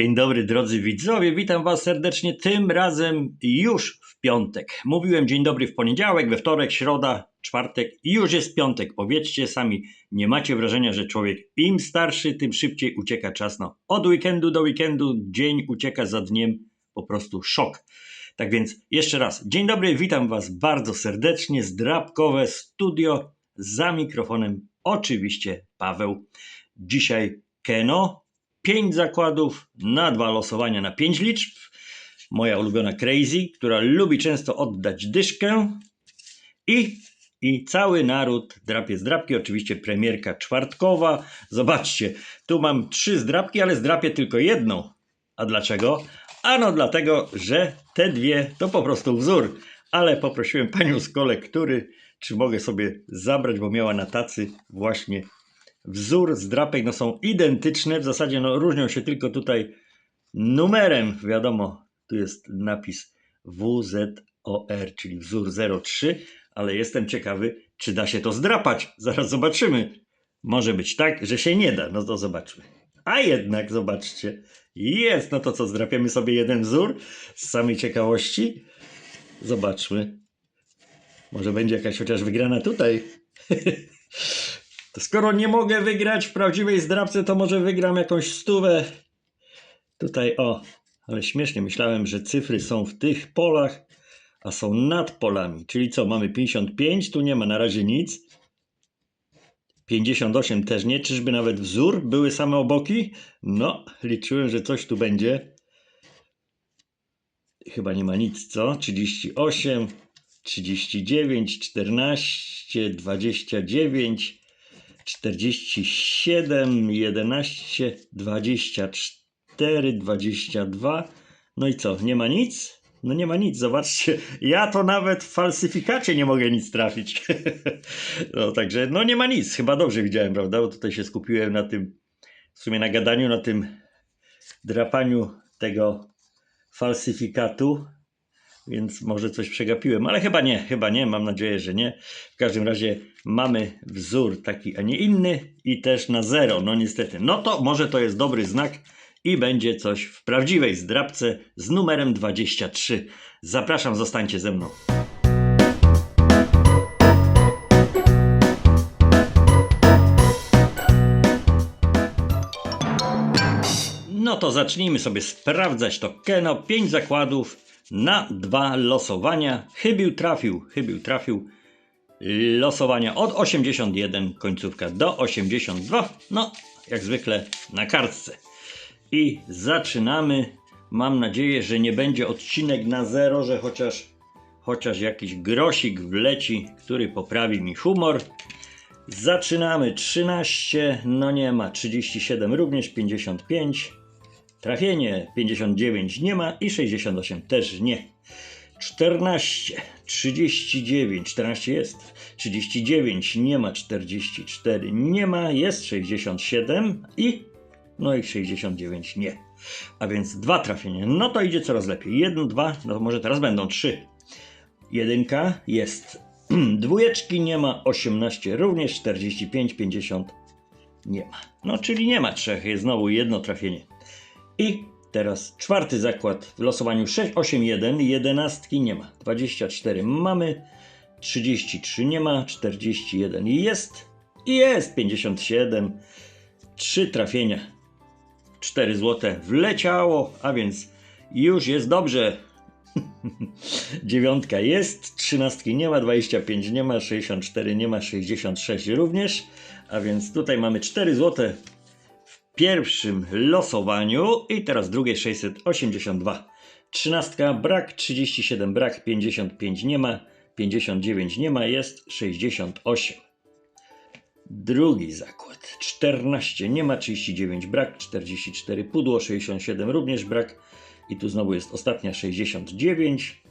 Dzień dobry drodzy widzowie, witam was serdecznie, tym razem już w piątek. Mówiłem dzień dobry w poniedziałek, we wtorek, środa, czwartek i już jest piątek. Powiedzcie sami, nie macie wrażenia, że człowiek im starszy, tym szybciej ucieka czas. No, od weekendu do weekendu dzień ucieka za dniem, po prostu szok. Tak więc jeszcze raz, dzień dobry, witam was bardzo serdecznie, zdrabkowe studio, za mikrofonem oczywiście Paweł. Dzisiaj Keno, 5 zakładów na dwa losowania na 5 liczb. Moja ulubiona Crazy, która lubi często oddać dyszkę. I, i cały naród drapie zdrapki, oczywiście premierka czwartkowa. Zobaczcie, tu mam trzy zdrapki, ale zdrapię tylko jedną. A dlaczego? Ano dlatego, że te dwie to po prostu wzór. Ale poprosiłem panią z kolektury, czy mogę sobie zabrać, bo miała na tacy właśnie wzór z drapek no są identyczne, w zasadzie no różnią się tylko tutaj numerem, wiadomo, tu jest napis WZOR, czyli wzór 03, ale jestem ciekawy, czy da się to zdrapać. Zaraz zobaczymy. Może być tak, że się nie da, no to zobaczmy. A jednak, zobaczcie, jest, no to co, zdrapiemy sobie jeden wzór z samej ciekawości? Zobaczmy. Może będzie jakaś chociaż wygrana tutaj. Skoro nie mogę wygrać w prawdziwej zdrabce, to może wygram jakąś stówę. Tutaj o, ale śmiesznie myślałem, że cyfry są w tych polach, a są nad polami. Czyli co, mamy 55, tu nie ma na razie nic. 58 też nie, czyżby nawet wzór były same oboki? No, liczyłem, że coś tu będzie. Chyba nie ma nic, co? 38, 39, 14, 29, 47, 11, 24, 22. No i co, nie ma nic? No nie ma nic, zobaczcie. Ja to nawet w falsyfikacie nie mogę nic trafić. no także, no nie ma nic. Chyba dobrze widziałem, prawda? Bo tutaj się skupiłem na tym, w sumie na gadaniu, na tym drapaniu tego falsyfikatu więc może coś przegapiłem, ale chyba nie, chyba nie, mam nadzieję, że nie. W każdym razie mamy wzór taki, a nie inny i też na zero, no niestety. No to może to jest dobry znak i będzie coś w prawdziwej zdrabce z numerem 23. Zapraszam, zostańcie ze mną. No to zacznijmy sobie sprawdzać to Keno. 5 zakładów na dwa losowania. Chybił trafił, chybił trafił. Losowania od 81, końcówka do 82. No, jak zwykle na kartce. I zaczynamy. Mam nadzieję, że nie będzie odcinek na zero, że chociaż, chociaż jakiś grosik wleci, który poprawi mi humor. Zaczynamy 13, no nie ma, 37 również, 55, trafienie 59 nie ma i 68 też nie. 14, 39, 14 jest, 39 nie ma, 44 nie ma, jest 67 i no i 69 nie. A więc dwa trafienia, no to idzie coraz lepiej. Jedno, dwa, no może teraz będą trzy. Jedynka jest, dwójeczki nie ma, 18 również, 45, 50 nie ma. No czyli nie ma trzech, jest znowu jedno trafienie. I teraz czwarty zakład w losowaniu 6, 8, 1, 11 nie ma, 24 mamy, 33 nie ma, 41 jest i jest 57, 3 trafienia, 4 złote wleciało, a więc już jest dobrze. Dziewiątka jest, trzynastki nie ma, 25 nie ma, 64 nie ma, 66 również, a więc tutaj mamy 4 złote pierwszym losowaniu i teraz drugie 682. Trzynastka brak, 37 brak, 55 nie ma, 59 nie ma, jest 68. Drugi zakład 14 nie ma, 39 brak, 44 pudło, 67 również brak i tu znowu jest ostatnia 69.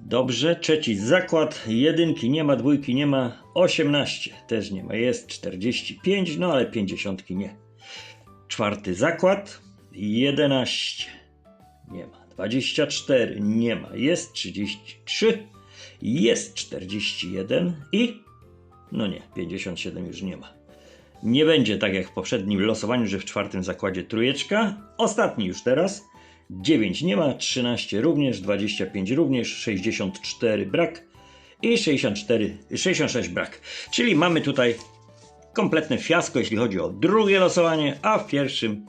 Dobrze, trzeci zakład, jedynki nie ma, dwójki nie ma, 18 też nie ma, jest 45, no ale 50 nie. Czwarty zakład 11. Nie ma. 24. Nie ma. Jest 33. Jest 41 i no nie, 57 już nie ma. Nie będzie tak jak w poprzednim losowaniu, że w czwartym zakładzie trójeczka. Ostatni już teraz. 9 nie ma, 13 również, 25 również, 64 brak i 64, 66 brak. Czyli mamy tutaj kompletne fiasko, jeśli chodzi o drugie losowanie, a w pierwszym,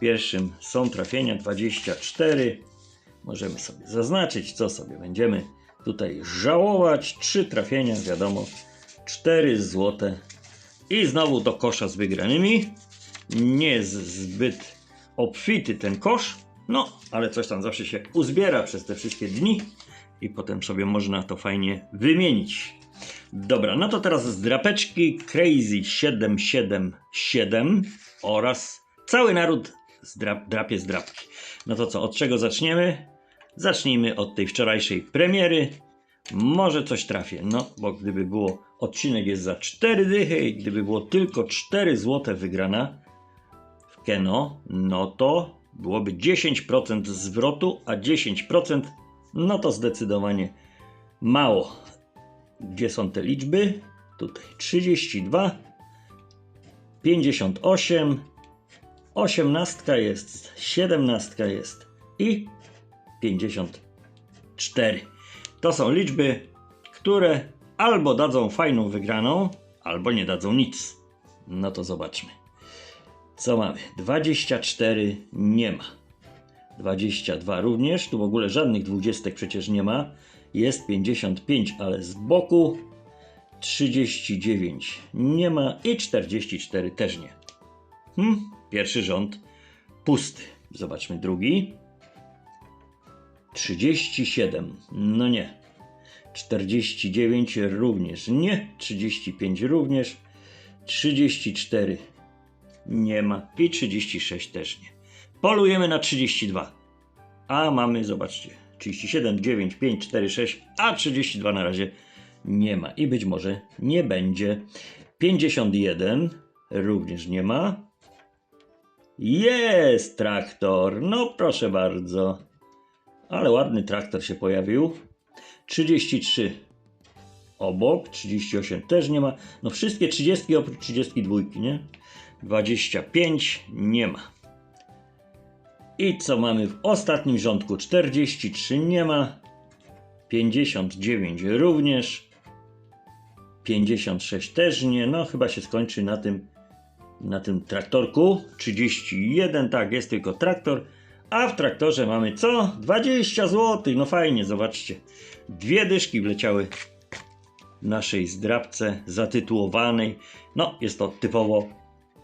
pierwszym są trafienia 24. Możemy sobie zaznaczyć, co sobie będziemy tutaj żałować. Trzy trafienia, wiadomo, 4 złote i znowu do kosza z wygranymi. Nie jest zbyt obfity ten kosz, no ale coś tam zawsze się uzbiera przez te wszystkie dni i potem sobie można to fajnie wymienić. Dobra, no to teraz z drapeczki Crazy 777 oraz cały naród zdrap, drapie z drapki. No to co, od czego zaczniemy? Zacznijmy od tej wczorajszej premiery. Może coś trafię, no bo gdyby było, odcinek jest za 4 dychy i gdyby było tylko 4 złote wygrana w Keno, no to byłoby 10% zwrotu, a 10% no to zdecydowanie mało. Gdzie są te liczby? Tutaj 32, 58, 18 jest, 17 jest i 54. To są liczby, które albo dadzą fajną wygraną, albo nie dadzą nic. No to zobaczmy. Co mamy? 24 nie ma. 22 również, tu w ogóle żadnych dwudziestek przecież nie ma. Jest 55, ale z boku 39 nie ma i 44 też nie. Hmm, pierwszy rząd pusty. Zobaczmy drugi. 37, no nie. 49 również nie. 35 również. 34 nie ma i 36 też nie. Polujemy na 32. A mamy, zobaczcie, 37, 9, 5, 4, 6, a 32 na razie nie ma. I być może nie będzie. 51 również nie ma. Jest traktor. No proszę bardzo. Ale ładny traktor się pojawił. 33 obok, 38 też nie ma. No wszystkie 30 oprócz 32, nie? 25 nie ma. I co mamy w ostatnim rządku? 43 nie ma, 59 również, 56 też nie. No chyba się skończy na tym, na tym traktorku. 31, tak, jest tylko traktor. A w traktorze mamy co? 20 zł. No fajnie, zobaczcie. Dwie dyszki wleciały naszej zdrabce zatytułowanej. No, jest to typowo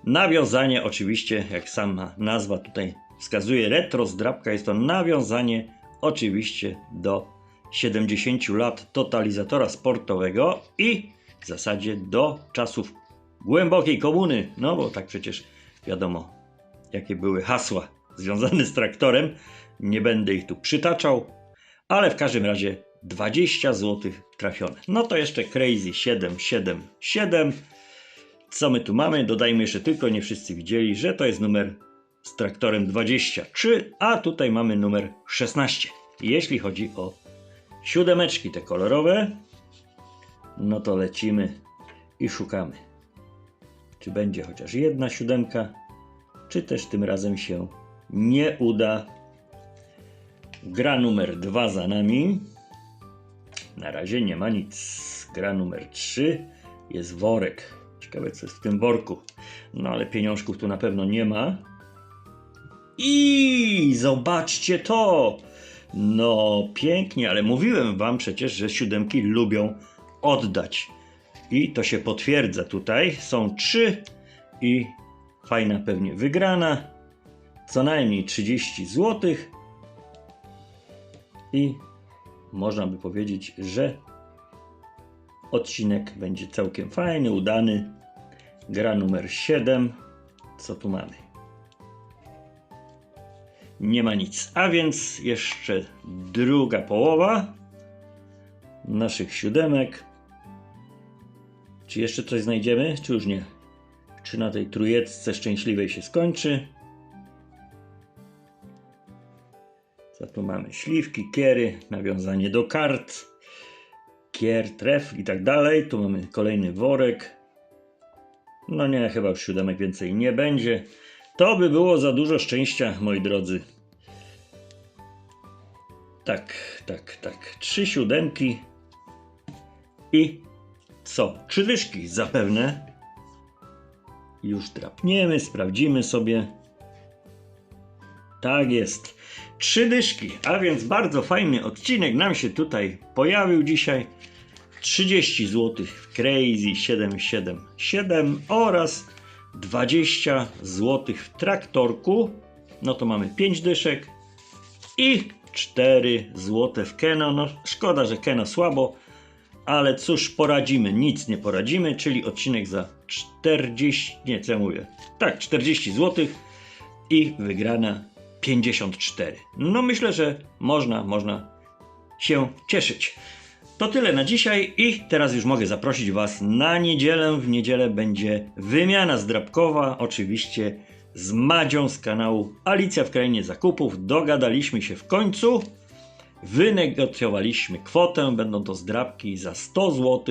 nawiązanie, oczywiście, jak sama nazwa tutaj wskazuje retro zdrabka, jest to nawiązanie oczywiście do 70 lat totalizatora sportowego i w zasadzie do czasów głębokiej komuny, no bo tak przecież wiadomo, jakie były hasła związane z traktorem. Nie będę ich tu przytaczał, ale w każdym razie 20 zł trafione. No to jeszcze Crazy 777. Co my tu mamy? Dodajmy jeszcze tylko, nie wszyscy widzieli, że to jest numer z traktorem 23, a tutaj mamy numer 16. Jeśli chodzi o siódemeczki te kolorowe, no to lecimy i szukamy. Czy będzie chociaż jedna siódemka, czy też tym razem się nie uda. Gra numer 2 za nami. Na razie nie ma nic. Gra numer 3 jest worek. Ciekawe co jest w tym worku. No ale pieniążków tu na pewno nie ma. I zobaczcie to! No pięknie, ale mówiłem wam przecież, że siódemki lubią oddać. I to się potwierdza tutaj. Są trzy i fajna pewnie wygrana. Co najmniej 30 zł. I można by powiedzieć, że odcinek będzie całkiem fajny, udany. Gra numer 7. Co tu mamy? Nie ma nic. A więc jeszcze druga połowa naszych siódemek. Czy jeszcze coś znajdziemy, czy już nie? Czy na tej trójecce szczęśliwej się skończy? Co tu mamy? Śliwki, kiery, nawiązanie do kart, kier, tref i tak dalej. Tu mamy kolejny worek. No nie, chyba już siódemek więcej nie będzie. To by było za dużo szczęścia, moi drodzy. Tak, tak, tak. Trzy siódemki i co? Trzy dyszki zapewne. Już drapniemy, sprawdzimy sobie. Tak jest. Trzy dyszki, a więc bardzo fajny odcinek nam się tutaj pojawił dzisiaj. 30 zł w Crazy 777 oraz 20 zł w traktorku. No to mamy 5 dyszek i 4 zł w Keno. No szkoda, że Keno słabo, ale cóż poradzimy, nic nie poradzimy, czyli odcinek za 40, nie co ja mówię, tak 40 zł i wygrana 54. No myślę, że można, można się cieszyć. To tyle na dzisiaj i teraz już mogę zaprosić Was na niedzielę. W niedzielę będzie wymiana zdrabkowa, oczywiście z Madzią z kanału Alicja w Krainie Zakupów. Dogadaliśmy się w końcu, wynegocjowaliśmy kwotę, będą to zdrabki za 100 zł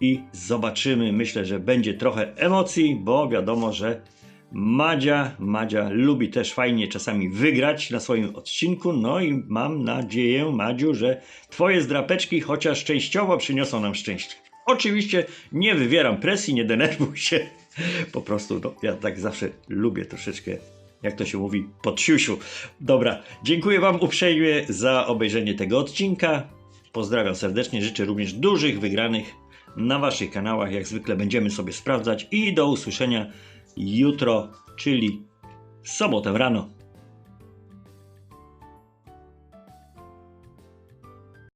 i zobaczymy. Myślę, że będzie trochę emocji, bo wiadomo, że Madzia, Madzia lubi też fajnie czasami wygrać na swoim odcinku. No i mam nadzieję, Madziu, że Twoje zdrapeczki chociaż częściowo przyniosą nam szczęście. Oczywiście nie wywieram presji, nie denerwuj się. Po prostu no, ja tak zawsze lubię troszeczkę, jak to się mówi, pod siusiu. Dobra, dziękuję Wam uprzejmie za obejrzenie tego odcinka. Pozdrawiam serdecznie, życzę również dużych wygranych na Waszych kanałach. Jak zwykle będziemy sobie sprawdzać i do usłyszenia jutro, czyli sobotę rano.